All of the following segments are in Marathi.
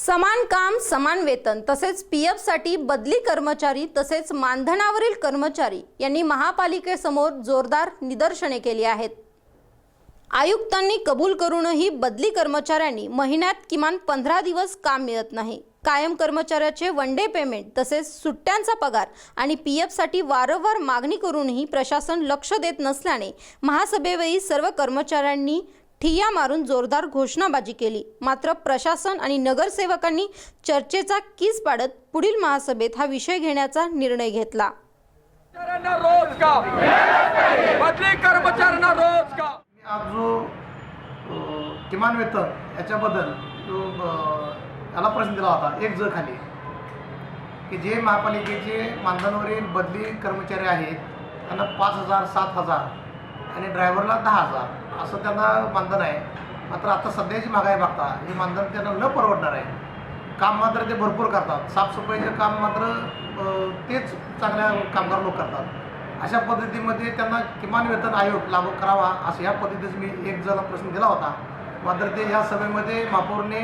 समान काम समान वेतन तसेच पी एफसाठी बदली कर्मचारी तसेच मानधनावरील कर्मचारी यांनी महापालिकेसमोर जोरदार निदर्शने केली आहेत. आयुक्तांनी कबूल करूनही बदली कर्मचाऱ्यांनी महिन्यात किमान पंधरा दिवस काम मिळत नाही. कायम कर्मचाऱ्याचे वन डे पेमेंट तसेच सुट्ट्यांचा पगार आणि पी एफसाठी वारंवार मागणी करूनही प्रशासन लक्ष देत नसल्याने महासभेवेळी सर्व कर्मचाऱ्यांनी ठिय्या मारून जोरदार घोषणाबाजी केली. मात्र प्रशासन आणि नगरसेवकांनी चर्चेचा कीस पाडत पुढील महासभेत हा विषय घेण्याचा निर्णय घेतला. कर्मचाऱ्यांना रोजगार बदली कर्मचाऱ्यांना रोजगार आज जो अ, किमान वेतन याच्याबद्दल जो अ, याला प्रश्न दिला होता एक ज खाली की जे महापालिकेचे मानधनावरील बदली कर्मचारी आहेत त्यांना पाच हजार सात हजार आणि ड्रायव्हरला दहा हजार. असं त्यांना मानधन आहे. मात्र आता सध्याची महागाई बघता हे मानधन त्यांना न परवडणार आहे. काम मात्र ते भरपूर करतात. साफसफाईचं काम मात्र तेच चांगल्या कामगार लोक करतात. अशा पद्धतीमध्ये त्यांना किमान वेतन आयोग लागू करावा असं या पद्धतीचा मी एक जण प्रश्न दिला होता. मात्र ते या सभेमध्ये महापौरने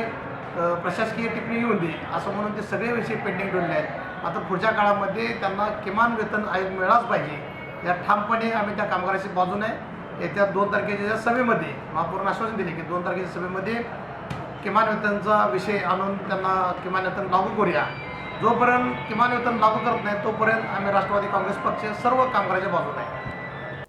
प्रशासकीय टिप्पणी येऊन दे असं म्हणून ते सगळे विषय पेंडिंग ठेवले आहेत. मात्र पुढच्या काळामध्ये त्यांना किमान वेतन आयोग मिळालाच पाहिजे. या ठामपणे आम्ही त्या कामगाराशी बाजूने येत्या दोन तारखेच्या सभेमध्ये महापौरने आश्वासन दिले की दोन तारखेच्या सभेमध्ये किमान वेतनचा विषय आणून त्यांना किमान वेतन लागू करूया. जोपर्यंत किमान वेतन लागू करत नाही तोपर्यंत आम्ही राष्ट्रवादी काँग्रेस पक्ष सर्व कामगाराच्या बाजूने आहे.